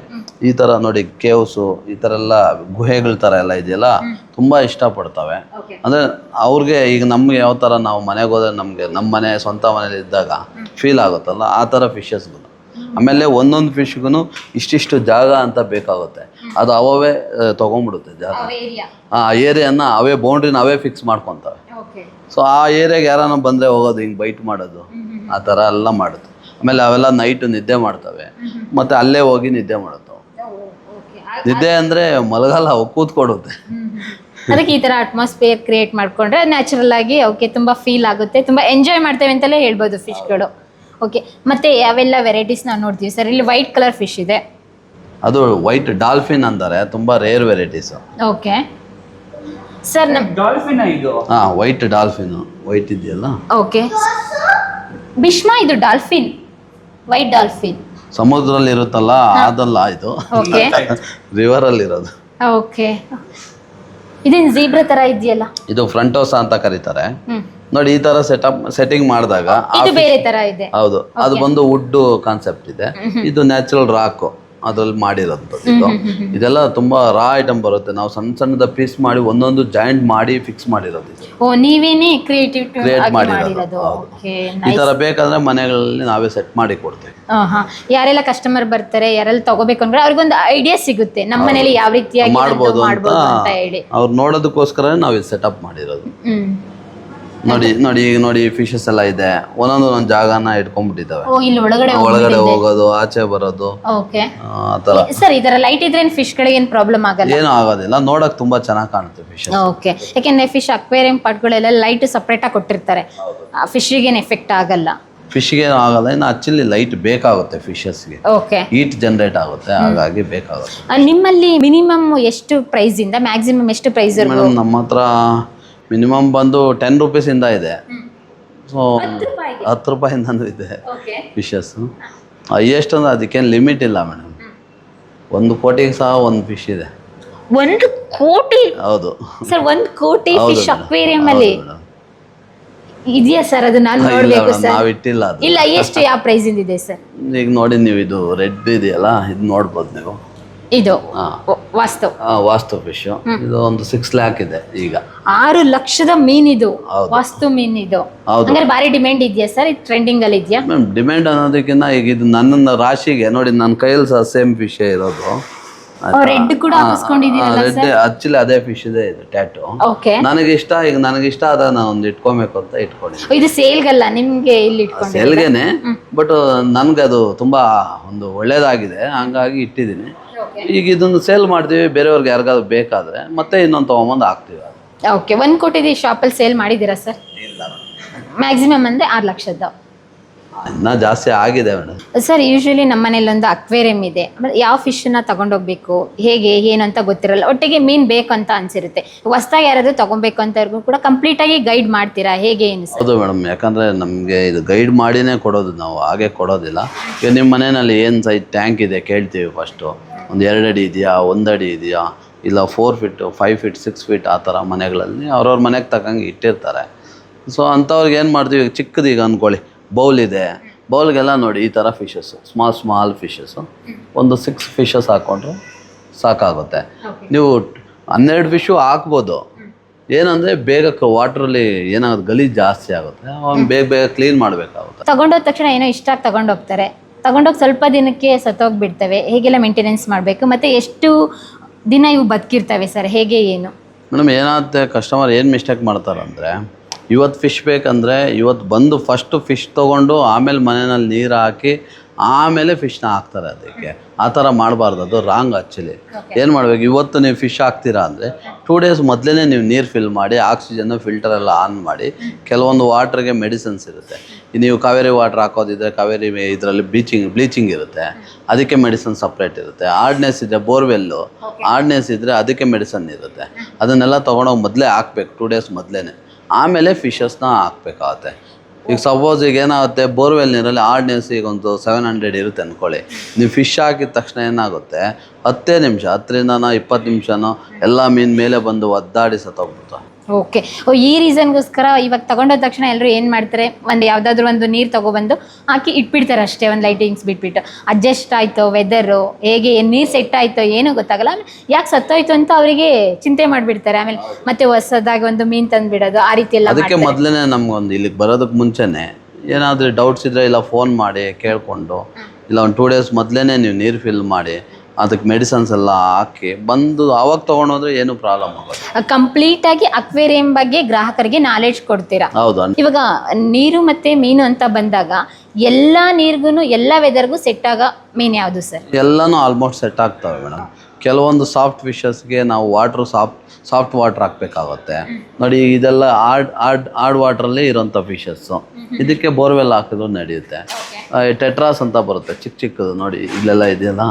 ಈ ತರ ನೋಡಿ ಕೇವ್ಸು ಈ ತರ ಎಲ್ಲ ಗುಹೆಗಳ ತರ ಎಲ್ಲ ಇದೆಯಲ್ಲ ತುಂಬಾ ಇಷ್ಟ ಪಡ್ತಾವೆ ಅಂದ್ರೆ ಅವ್ರಿಗೆ ಈಗ ನಮ್ಗೆ ಯಾವ ತರ ನಾವು ಮನೆಗೆ ಹೋದ್ರೆ ನಮ್ಗೆ ನಮ್ಮ ಮನೆ ಸ್ವಂತ ಮನೇಲಿ ಇದ್ದಾಗ ಫೀಲ್ ಆಗುತ್ತಲ್ಲ ಆ ತರ ಫಿಶಸ್ಗಳು ಆಮೇಲೆ ಒಂದೊಂದು ಫಿಶ್ಗೂ ಇಷ್ಟಿಷ್ಟು ಜಾಗ ಅಂತ ಬೇಕಾಗುತ್ತೆ. ಅದು ಅವೇ ತೊಗೊಂಡ್ಬಿಡುತ್ತೆ ಜಾಗ. ಆ ಏರಿಯಾನ ಅವೇ ಬೌಂಡ್ರಿನ ಅವೇ ಫಿಕ್ಸ್ ಮಾಡ್ಕೊತಾವೆ. ಸೊ ಆ ಏರಿಯಾಗೆ ಯಾರನ್ನ ಬಂದರೆ ಹೋಗೋದು ಹಿಂಗೆ ಬೈಟ್ ಮಾಡೋದು ಆ ಥರ ಎಲ್ಲ ಮಾಡುತ್ತೆ. ಆಮೇಲೆ ಅವೆಲ್ಲ ನೈಟ್ ನಿದ್ದೆ ಮಾಡ್ತವೆ. ಮತ್ತು ಅಲ್ಲೇ ಹೋಗಿ ನಿದ್ದೆ ಮಾಡುತ್ತವೆ. ನಿದ್ದೆ ಅಂದರೆ ಮಲಗಲ್ಲ ಕೂತ್ಕೊಡುತ್ತೆ. ಅದಕ್ಕೆ ಈ ತರ ಅಟ್ಮಾಸ್ಫಿಯರ್ ಕ್ರಿಯೇಟ್ ಮಾಡ್ಕೊಂಡ್ರೆ ನ್ಯಾಚುರಲ್ ಆಗಿ ಅವಕ್ಕೆ ತುಂಬಾ ಫೀಲ್ ಆಗುತ್ತೆ ತುಂಬಾ ಎಂಜಾಯ್ ಮಾಡ್ತೇವೆ ಅಂತಲೇ ಹೇಳ್ಬೋದು ಫಿಶ್ಗಳು ಓಕೆ ಮತ್ತೆ ಯಾವೆಲ್ಲ ವೆರೈಟೀಸ್ ನಾವು ನೋಡ್ತೀವಿ ಸರ್ ಇಲ್ಲಿ ವೈಟ್ ಕಲರ್ ಫಿಶ್ ಇದೆ. ಅದು ವೈಟ್ ಡಾಲ್ಫಿನ್ ಅಂತಾರೆ ತುಂಬಾ ರೇರ್ ವೆರೈಟೀಸ್ ಓಕೆ ಸರ್ ನಮ್ ಡಾಲ್ಫಿನ್ ಇದು? ಹಾಂ ವೈಟ್ ಡಾಲ್ಫಿನ್ ವೈಟ್ ಇದೆಯಲ್ಲ? ಓಕೆ ಭೀಷ್ಮ ಇದು ಡಾಲ್ಫಿನ್ ವೈಟ್ ಡಾಲ್ಫಿನ್ ಸಮುದ್ರದಲ್ಲಿ ಇರುತ್ತಲ್ಲ ಅದಲ್ಲ ಇದು? ಓಕೆ ರಿವರಲ್ಲಿ ಇರೋದು. ಓಕೆ ಇದೇನು ಜೀಬ್ರಾ ತರ ಇದೆಯಲ್ಲ? ಇದು ಫ್ರಂಟೋಸಾ ಅಂತ ಕರೀತಾರೆ. ಹ್ಮ್. ನೋಡಿ ಈ ತರ ಸೆಟಪ್ ಸೆಟ್ಟಿಂಗ್ ಮಾಡಿದಾಗ ಇದು ಬೇರೆ ತರ ಇದೆ. ಹೌದು. ಅದು ಬಂದು ವುಡ್ ಕಾನ್ಸೆಪ್ಟ್ ಇದೆ. ಇದು ನ್ಯಾಚುರಲ್ ರಾಕ್ ಅದ್ರಲ್ಲಿ ಮಾಡಿರೋದು. ಇದು. ಇದೆಲ್ಲ ತುಂಬಾ ರಾ ಐಟಮ್ ಬರುತ್ತೆ. ನಾವು ಸಣ್ಣ ಸಣ್ಣದ ಪೀಸ್ ಮಾಡಿ ಒಂದೊಂದು ಜಾಯಿಂಟ್ ಮಾಡಿ ಫಿಕ್ಸ್ ಮಾಡಿರೋದು ಓ ನೀವೇನೇ ಕ್ರಿಯೇಟಿವ್ ಕ್ರಿಯೇಟ್ ಮಾಡಿರೋದು, ಈ ತರ ಬೇಕಾದ್ರೆ ಮನೆಗಳಲ್ಲಿ ನಾವೇ ಸೆಟ್ ಮಾಡಿ ಕೊಡ್ತೀವಿ. ಯಾರೆಲ್ಲ ಕಸ್ಟಮರ್ ಬರ್ತಾರೆ ಯಾರೆಲ್ಲ ತಗೋಬೇಕು ಅಂದ್ರೆ ಅವ್ರಿಗೊಂದು ಐಡಿಯಾ ಸಿಗುತ್ತೆ. ನಮ್ಮ ಮನೇಲಿ ಯಾವ ರೀತಿಯಾಗಿ ಮಾಡ್ಬೋದು ಅಂತ ಹೇಳಿ. ಅವ್ರು ನೋಡೋದಕ್ಕೋಸ್ಕರ ನಾವು ಇದು ಸೆಟಪ್ ಮಾಡಿರೋದು. ನೋಡಿ ನೋಡಿ ಈಗ ನೋಡಿ ಫಿಶಸ್ ಎಲ್ಲ ಇದೆ. ಒಂದೊಂದು ಒಂದೊಂದು ಜಾಗನ ಇಟ್ಕೊಂಡ್ಬಿಟ್ಟಿದ್ದಾವೆ. ಓ ಇಲ್ಲಿ ಒಳಗಡೆ ಒಳಗಡೆ ಹೋಗೋದು ಆಚೆ ಬರೋದು. ಓಕೆ. ಆ ಥರ. ಸರ್ ಇದರ ಲೈಟ್ ಇದ್ರೆ ಫಿಶ್ ಗಳಿಗೆ ಏನು ಪ್ರಾಬ್ಲಮ್ ಆಗಲ್ಲ? ಏನೂ ಆಗೋದಿಲ್ಲ. ನೋಡಕ್ ತುಂಬಾ ಚೆನ್ನಾಗಿ ಕಾಣುತ್ತೆ ಫಿಶ್ ಓಕೆ. ಯಾಕೆಂದ್ರೆ ಫಿಶ್ ಅಕ್ವೇರಿಯಂ ಪಾಟ್ಗಳೆಲ್ಲ ಲೈಟ್ ಸಪ್ರೇಟ್ ಆಗಿ ಕೊಟ್ಟಿರ್ತಾರೆ. ಫಿಶ್ಗೆ ಏನು ಎಫೆಕ್ಟ್ ಆಗಲ್ಲ. ಫಿಶ್ಗೆ ಏನೂ ಆಗಲ್ಲ. ಇನ್ನು ಆಕ್ಚುಲಿ ಲೈಟ್ ಬೇಕಾಗುತ್ತೆ ಫಿಶಸ್ಗೆ ಓಕೆ. ಹೀಟ್ ಜನರೇಟ್ ಆಗುತ್ತೆ. ಹಾಗಾಗಿ ಬೇಕಾಗುತ್ತೆ. ನಿಮ್ಮಲ್ಲಿ ಮಿನಿಮಮ್ ಎಷ್ಟು ಪ್ರೈಸ್ ಇಂದ ಮ್ಯಾಕ್ಸಿಮಮ್ ಎಷ್ಟು ಪ್ರೈಸ್ ಮೇಡಮ್ ನಮ್ಮ ಹತ್ರ ಮಿನಿಮಮ್ ಬಂದು ಟೆನ್ ರುಪೀಸಿಂದ ಇದೆ ಸೊ ಹತ್ತು ರೂಪಾಯಿಂದನೂ ಇದೆ. ಓಕೆ ಫಿಶಸ್ ಹೈಯೆಸ್ಟ್ ಅಂದ್ರೆ ಅದಕ್ಕೇನು ಲಿಮಿಟ್ ಇಲ್ಲ ಮೇಡಮ್ ಒಂದು ಕೋಟಿಗೆ ಸಹ ಒಂದು ಫಿಶ್ ಇದೆ. ಒಂದು ಕೋಟಿ? ಹೌದು. ಸರ್ ಒಂದು ಕೋಟಿ ಫಿಶ್. ಅಕ್ವೇರಿಯಂ ಅಲ್ಲಿ ಇದೆಯಾ ಸರ್ ಅದು ನಾನು ನೋಡಬೇಕು ಸರ್ ನಾವು ಇಟ್ಟಿಲ್ಲ ಇಲ್ಲ ಎಷ್ಟು ಯಾವ ಪ್ರೈಸ್ ಇದೆ ಸರ್ ಈಗ ನೋಡಿ ನೀವು ಇದು ರೆಡ್ ಇದೆಯಲ್ಲ ಇದು ನೋಡ್ಬೋದು ನೀವು. ಇದು. ವಾಸ್ತು. ವಾಸ್ತು ಫಿಶ್ ಇದು ಒಂದು ಸಿಕ್ಸ್ ಲ್ಯಾಕ್ ಇದೆ ಈಗ. ಆರು ಲಕ್ಷದ ಮೀನ್ ಇದು. ವಾಸ್ತು ಮೀನ್ ಇದು. ಹಂಗಾರೆ ಭಾರಿ ಡಿಮ್ಯಾಂಡ್ ಇದೆಯಾ ಸರ್ ಇದು ಟ್ರೆಂಡಿಂಗ್ ಅಲ್ಲಿ ಇದೆಯಾ? ಮ್ಯಾಮ್ ಡಿಮ್ಯಾಂಡ್ ಅನ್ನೋದಕ್ಕಿಂತ ಈಗ ಇದು ನನ್ನ ರಾಶಿಗೆ ನೋಡಿ ನನ್ನ ಕೈಯಲ್ಲಿ ಸಹ ಸೇಮ್ ಫಿಶ್ ಇರೋದು. ರೆಡ್ ಕೂಡ ರೆಡ್ ಆಕ್ಚುಲಿ ಅದೇ ಫಿಶ್ ಇದೆ ಇದು ಟ್ಯಾಟು ಓಕೆ ನನಗೆ ಇಷ್ಟ ಈಗ ನನಗೆ ಇಷ್ಟ ಆದ ನಾನು ಒಂದು ಇಟ್ಕೊಬೇಕು ಅಂತ ಇಟ್ಕೊಂಡಿದ್ದೀನಿ. ಇದು ಸೇಲ್ಗಲ್ಲ ನಿಮಗೆ ಇಲ್ಲಿ ಇಟ್ಕೊಂಡು ಸೆಲ್ಗೆನೆ ಬಟ್ ನನಗೆ ಅದು ತುಂಬಾ ಒಂದು ಒಳ್ಳೇದಾಗಿದೆ ಹಂಗಾಗಿ ಇಟ್ಟಿದ್ದೀನಿ. ಈಗ ಇದನ್ನು ಸೇಲ್ ಮಾಡ್ತೀವಿ ಬೇರೆಯವ್ರಿಗೆ ಯಾರಿಗಾದ್ರು ಬೇಕಾದ್ರೆ ಮತ್ತೆ ಇನ್ನೊಂದು ತಗೊಂಬಂದು ಹಾಕ್ತೀವಿ ಅದು. ಓಕೆ ಒಂದು ಕೋಟಿದು ಶಾಪಲ್ಲಿ ಸೇಲ್ ಮಾಡಿದ್ದೀರಾ ಸರ್ ಮ್ಯಾಕ್ಸಿಮಮ್ ಅಂದರೆ ಆರು ಲಕ್ಷದ್ದು. ಇನ್ನೂ ಜಾಸ್ತಿ ಆಗಿದೆ ಮೇಡಮ್ ಸರ್ ಯೂಶ್ವಲಿ ನಮ್ಮ ಮನೇಲಿ ಒಂದು ಅಕ್ವೇರಿಯಂ ಇದೆ. ಆಮೇಲೆ ಯಾವ ಫಿಶನ್ನ ತಗೊಂಡೋಗ್ಬೇಕು ಹೇಗೆ ಏನು ಅಂತ ಗೊತ್ತಿರಲ್ಲ. ಒಟ್ಟಿಗೆ ಮೀನು ಬೇಕಂತ ಅಂತ ಅನ್ಸಿರುತ್ತೆ. ಹೊಸ್ದಾಗಿ ಯಾರಾದರೂ ತಗೊಬೇಕು ಅಂತವ್ರಿಗೂ ಕೂಡ ಕಂಪ್ಲೀಟಾಗಿ ಗೈಡ್ ಮಾಡ್ತೀರಾ? ಹೇಗೆ ಏನು ಸರ್ ಹೌದು ಮೇಡಮ್ ಯಾಕಂದರೆ ನಮಗೆ ಇದು ಗೈಡ್ ಮಾಡಿನೇ ಕೊಡೋದು ನಾವು ಹಾಗೆ ಕೊಡೋದಿಲ್ಲ. ಈಗ ನಿಮ್ಮ ಮನೆಯಲ್ಲಿ ಏನು ಸೈಜ್ ಟ್ಯಾಂಕ್ ಇದೆ ಕೇಳ್ತೀವಿ ಫಸ್ಟು ಒಂದು ಎರಡು ಅಡಿ ಇದೆಯಾ ಒಂದು ಅಡಿ ಇದೆಯಾ ಇಲ್ಲ four feet five feet six feet ಆ ಥರ ಮನೆಗಳಲ್ಲಿ ಅವ್ರವ್ರ ಮನೆಗೆ ತಕ್ಕಂಗೆ ಇಟ್ಟಿರ್ತಾರೆ. ಸೊ ಅಂಥವ್ರಿಗೆ ಏನು ಮಾಡ್ತೀವಿ ಈಗ ಚಿಕ್ಕದು ಈಗ ಅಂದ್ಕೊಳ್ಳಿ ಬೌಲ್ ಇದೆ. ಬೌಲ್ಗೆಲ್ಲ ನೋಡಿ ಈ ಥರ ಫಿಶಸ್ಸು ಸ್ಮಾಲ್ ಸ್ಮಾಲ್ ಫಿಶಸ್ಸು ಒಂದು ಸಿಕ್ಸ್ ಫಿಶಸ್ ಹಾಕ್ಕೊಂಡ್ರೆ ಸಾಕಾಗುತ್ತೆ. ನೀವು ಹನ್ನೆರಡು ಫಿಶು ಹಾಕ್ಬೋದು. ಏನಂದ್ರೆ ಬೇಗ ವಾಟ್ರಲ್ಲಿ ಏನಾಗುತ್ತೆ ಗಲೀಜು ಜಾಸ್ತಿ ಆಗುತ್ತೆ ಬೇಗ ಬೇಗ ಕ್ಲೀನ್ ಮಾಡಬೇಕಾಗುತ್ತೆ. ತಗೊಂಡೋದ ತಕ್ಷಣ ಏನೋ ಇಷ್ಟ ತಗೊಂಡೋಗ್ತಾರೆ. ತಗೊಂಡೋಗಿ ಸ್ವಲ್ಪ ದಿನಕ್ಕೆ ಸತ್ತೋಗ್ಬಿಡ್ತವೆ. ಹೇಗೆಲ್ಲ ಮೇಂಟೆನೆನ್ಸ್ ಮಾಡಬೇಕು? ಮತ್ತು ಎಷ್ಟು ದಿನ ಇವು ಬದುಕಿರ್ತವೆ ಸರ್? ಹೇಗೆ ಏನು? ಮೇಡಮ್, ಏನಾಗುತ್ತೆ? ಕಸ್ಟಮರ್ ಏನು ಮಿಸ್ಟೇಕ್ ಮಾಡ್ತಾರಂದರೆ ಇವತ್ತು ಫಿಶ್ ಬೇಕಂದರೆ ಇವತ್ತು ಬಂದು ಫಸ್ಟು ಫಿಶ್ ತೊಗೊಂಡು ಆಮೇಲೆ ಮನೆಯಲ್ಲಿ ನೀರು ಹಾಕಿ ಆಮೇಲೆ ಫಿಶ್ನ ಹಾಕ್ತಾರೆ ಅದಕ್ಕೆ. ಆ ಥರ ಮಾಡಬಾರ್ದು ಅದು ರಾಂಗ್ ಆ್ಯಕ್ಚುಲಿ ಏನು ಮಾಡಬೇಕು ಇವತ್ತು ನೀವು ಫಿಶ್ ಹಾಕ್ತೀರಾ ಅಂದರೆ ಟೂ ಡೇಸ್ ಮೊದಲೇ ನೀವು ನೀರು ಫಿಲ್ ಮಾಡಿ ಆಕ್ಸಿಜನ್ನು ಫಿಲ್ಟರ್ ಎಲ್ಲ ಆನ್ ಮಾಡಿ ಕೆಲವೊಂದು ವಾಟ್ರಿಗೆ ಮೆಡಿಸಿನ್ಸ್ ಇರುತ್ತೆ. ನೀವು ಕಾವೇರಿ ವಾಟ್ರ್ ಹಾಕೋದಿದ್ರೆ ಕಾವೇರಿ ಇದರಲ್ಲಿ ಬ್ಲೀಚಿಂಗ್ ಬ್ಲೀಚಿಂಗ್ ಇರುತ್ತೆ. ಅದಕ್ಕೆ ಮೆಡಿಸನ್ ಸಪ್ರೇಟ್ ಇರುತ್ತೆ. ಆರ್ಡ್ನೆಸ್ ಇದ್ದರೆ ಬೋರ್ವೆಲ್ಲು ಆರ್ಡ್ನೆಸ್ ಇದ್ದರೆ ಅದಕ್ಕೆ ಮೆಡಿಸನ್ ಇರುತ್ತೆ. ಅದನ್ನೆಲ್ಲ ತೊಗೊಂಡೋಗಿ ಮೊದಲೇ ಹಾಕ್ಬೇಕು ಟೂ ಡೇಸ್ ಮೊದಲೇ ಆಮೇಲೆ ಫಿಶಸ್ನ ಹಾಕ್ಬೇಕಾಗತ್ತೆ. ಈಗ ಸಪೋಸ್ ಈಗ ಏನಾಗುತ್ತೆ ಬೋರ್ವೆಲ್ ನೀರಲ್ಲಿ ಆರ್ಡ್ನೆಸ್ ಈಗ ಒಂದು ಸೆವೆನ್ ಹಂಡ್ರೆಡ್ ಇರುತ್ತೆ ಅಂದ್ಕೊಳ್ಳಿ ನೀವು ಫಿಶ್ ಹಾಕಿದ ತಕ್ಷಣ ಏನಾಗುತ್ತೆ, ಹತ್ತೇ ನಿಮಿಷ, ಹತ್ತರಿಂದ ಇಪ್ಪತ್ತು ನಿಮಿಷನೋ, ಎಲ್ಲ ಮೀನು ಮೇಲೆ ಬಂದು ಒದ್ದಾಡಿ ಸತ್ತೋಗ್ಬಿಡ್ತಾವೆ ಓಕೆ ಓ ಈ ರೀಸನ್ಗೋಸ್ಕರ ಇವಾಗ ತಗೊಂಡೋದ ತಕ್ಷಣ ಎಲ್ಲರೂ ಏನು ಮಾಡ್ತಾರೆ? ಒಂದು ಯಾವುದಾದ್ರೂ ಒಂದು ನೀರು ತಗೊಬಂದು ಹಾಕಿ ಇಟ್ಬಿಡ್ತಾರೆ ಅಷ್ಟೇ ಒಂದು ಲೈಟಿಂಗ್ಸ್ ಬಿಟ್ಬಿಟ್ಟು. ಅಡ್ಜಸ್ಟ್ ಆಯಿತು ವೆದರು ಹೇಗೆ ನೀರು ಸೆಟ್ ಆಯಿತು ಏನೂ ಗೊತ್ತಾಗಲ್ಲ. ಆಮೇಲೆ ಯಾಕೆ ಸತ್ತೋಯ್ತು ಅಂತ ಅವರಿಗೆ ಚಿಂತೆ ಮಾಡಿಬಿಡ್ತಾರೆ. ಆಮೇಲೆ ಮತ್ತೆ ಹೊಸದಾಗಿ ಒಂದು ಮೀನು ತಂದುಬಿಡೋದು ಆ ರೀತಿ ಎಲ್ಲ ಅದಕ್ಕೆ ಮೊದಲೇ ನಮ್ಗೊಂದು ಇಲ್ಲಿಗೆ ಬರೋದಕ್ಕೆ ಮುಂಚೆನೆ ಏನಾದರೂ ಡೌಟ್ಸ್ ಇದ್ರೆ ಇಲ್ಲ ಫೋನ್ ಮಾಡಿ ಕೇಳಿಕೊಂಡು ಇಲ್ಲ ಒಂದು ಟೂ ಡೇಸ್ ಮೊದಲೇ ನೀವು ನೀರು ಫಿಲ್ ಮಾಡಿ ಅದಕ್ಕೆ ಮೆಡಿಸನ್ಸ್ ಎಲ್ಲ ಹಾಕಿ ಬಂದು ಅವಾಗ ತೊಗೊಂಡೋದ್ರೆ ಏನು ಪ್ರಾಬ್ಲಮ್ ಆಗೋದು ಕಂಪ್ಲೀಟ್ ಆಗಿ ಅಕ್ವೇರಿಯಂ ಬಗ್ಗೆ ಗ್ರಾಹಕರಿಗೆ ನಾಲೆಡ್ಜ್ ಕೊಡ್ತೀರಾ? ಹೌದು. ಇವಾಗ ನೀರು ಮತ್ತೆ ಮೀನು ಅಂತ ಬಂದಾಗ ಎಲ್ಲ ನೀರಿಗೂ ಎಲ್ಲ ವೆದರ್ಗೂ ಸೆಟ್ ಆಗೋ ಮೀನು ಯಾವುದು ಸರ್? ಎಲ್ಲಾನು ಆಲ್ಮೋಸ್ಟ್ ಸೆಟ್ ಆಗ್ತವೆ ಮೇಡಮ್. ಕೆಲವೊಂದು ಸಾಫ್ಟ್ ಫಿಶಸ್ಗೆ ನಾವು ವಾಟರ್ ಸಾಫ್ಟ್ ಸಾಫ್ಟ್ ವಾಟ್ರ್ ಹಾಕ್ಬೇಕಾಗುತ್ತೆ. ನೋಡಿ ಇದೆಲ್ಲ ಆಡ್ ಆಡ್ ಆಡ್ ವಾಟ್ರಲ್ಲಿ ಇರೋಂಥ ಫಿಶಸ್ಸು ಇದಕ್ಕೆ ಬೋರ್ವೆಲ್ ಹಾಕಿದ್ರು ನಡೆಯುತ್ತೆ. ಟೆಟ್ರಾಸ್ ಅಂತ ಬರುತ್ತೆ ಚಿಕ್ಕ ಚಿಕ್ಕದು. ನೋಡಿ ಇಲ್ಲೆಲ್ಲ ಇದೆಯಲ್ಲ?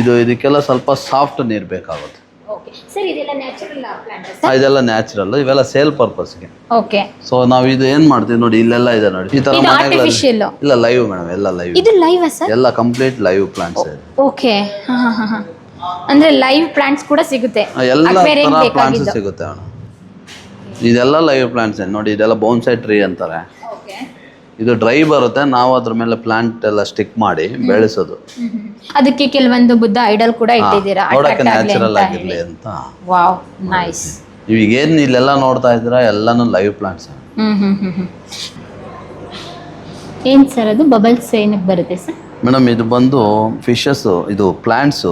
ಇದು ಇದಕ್ಕೆಲ್ಲ ಸ್ವಲ್ಪ ಸಾಫ್ಟ್ ನೀರು ಬೇಕಾಗುತ್ತೆ. ಇದೆಲ್ಲ ನ್ಯಾಚುರಲ್ ಇವೆಲ್ಲ ಸೇಲ್ ಪರ್ಪಸ್ಗೆ ಓಕೆ ಸೊ ನಾವು ಇದು ಏನು ಮಾಡ್ತೀವಿ ನೋಡಿ ಇಲ್ಲೆಲ್ಲ ಇದೆ ನೋಡಿ. ಈ ತರ ಇಲ್ಲ ಲೈವ್ ಮೇಡಮ್ ಎಲ್ಲ ಲೈವ್ ಇದು ಲೈವ್ ಸರ್ ಎಲ್ಲ ಕಂಪ್ಲೀಟ್ ಲೈವ್ ಪ್ಲಾಂಟ್ಸ್ ಇದೆ. ಓಕೆ ಅಂದ್ರೆ ಲೈವ್ ಪ್ಲಾಂಟ್ಸ್ ಕೂಡ ಸಿಗುತ್ತೆ. ಎಲ್ಲ ಥರ ಪ್ಲಾಂಟ್ಸ್ ಸಿಗುತ್ತೆ ಮೇಡಮ್ ಇದೆಲ್ಲ ಲೈವ್ ಪ್ಲಾಂಟ್ಸ್ ನೋಡಿ ಇದೆಲ್ಲ ಬೌನ್ಸೈ ಟ್ರೀ ಅಂತಾರೆ. ಇದು ಡ್ರೈ ಬರುತ್ತೆ. ನಾವು ಅದ್ರ ಮೇಲೆ ಪ್ಲಾಂಟ್ ಎಲ್ಲ ಸ್ಟಿಕ್ ಮಾಡಿ ಬೆಳೆಸೋದು. ಅದಕ್ಕೆ ಕೆಲವೊಂದು ಬುದ್ಧ ಐಡಲ್ ಕೂಡ ಇಟ್ಟಿದ್ದೀರಾ ನೋಡಕ್ಕೆ ನ್ಯಾಚುರಲ್ ಆಗಿರ್ಲಿ ಅಂತ. ವಾವ್ ನೈಸ್ ಏನು ಇಲ್ಲೆಲ್ಲ ನೋಡ್ತಾ ಇದ್ದೀರಾ ಎಲ್ಲಾನು ಲೈವ್ ಪ್ಲಾಂಟ್ಸ್ ಹ್ಮ್ ಹ್ಮ್ ಹ್ಮ್ ಹ್ಮ್. ಏನ್ ಸರ್ ಅದು? ಬಬಲ್ಸ್ ಏನಕ್ಕೆ ಬರುತ್ತೆ ಸರ್ ಮೇಡಮ್ ಇದು ಬಂದು ಫಿಶಸ್ ಇದು ಪ್ಲಾಂಟ್ಸ್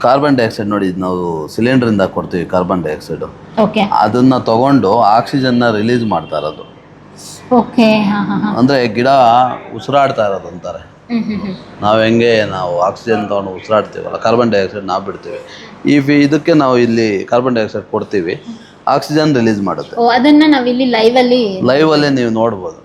ಕಾರ್ಬನ್ ಡೈಆಕ್ಸೈಡ್ ನೋಡಿ ಇದು ನಾವು ಇಂದ ಕೊಡ್ತೀವಿ ಕಾರ್ಬನ್ ಡೈಆಕ್ಸೈಡ್ ಓಕೆ ಅದನ್ನ ತಗೊಂಡು ಆಕ್ಸಿಜನ್ನ ರಿಲೀಸ್ ಮಾಡ್ತಾ ಇರೋದು. ಓಕೆ ಹಾ ಹಾ ಹಾ. ಅಂದ್ರೆ ಗಿಡ ಉಸಿರಾಡ್ತಾ ಇರೋದು ಅಂತಾರೆ. ನಾವು ಹೆಂಗೆ ನಾವು ಆಕ್ಸಿಜನ್ ತಗೊಂಡು ಉಸಿರಾಡ್ತೀವಲ್ಲ ಕಾರ್ಬನ್ ಡೈಆಕ್ಸೈಡ್ ನಾವು ಬಿಡ್ತೀವಿ. ಈ ಫಿ- ಇದಕ್ಕೆ ನಾವು ಇಲ್ಲಿ ಕಾರ್ಬನ್ ಡೈಆಕ್ಸೈಡ್ ಕೊಡ್ತೀವಿ. ಆಕ್ಸಿಜನ್ ರಿಲೀಸ್ ಮಾಡುತ್ತೆ. ಅದನ್ನ ನಾವಿಲ್ಲಿ ಲೈವ್ ಅಲ್ಲಿ ಲೈವ್ ಅಲ್ಲೇ ನೀವು ನೋಡ್ಬೋದು.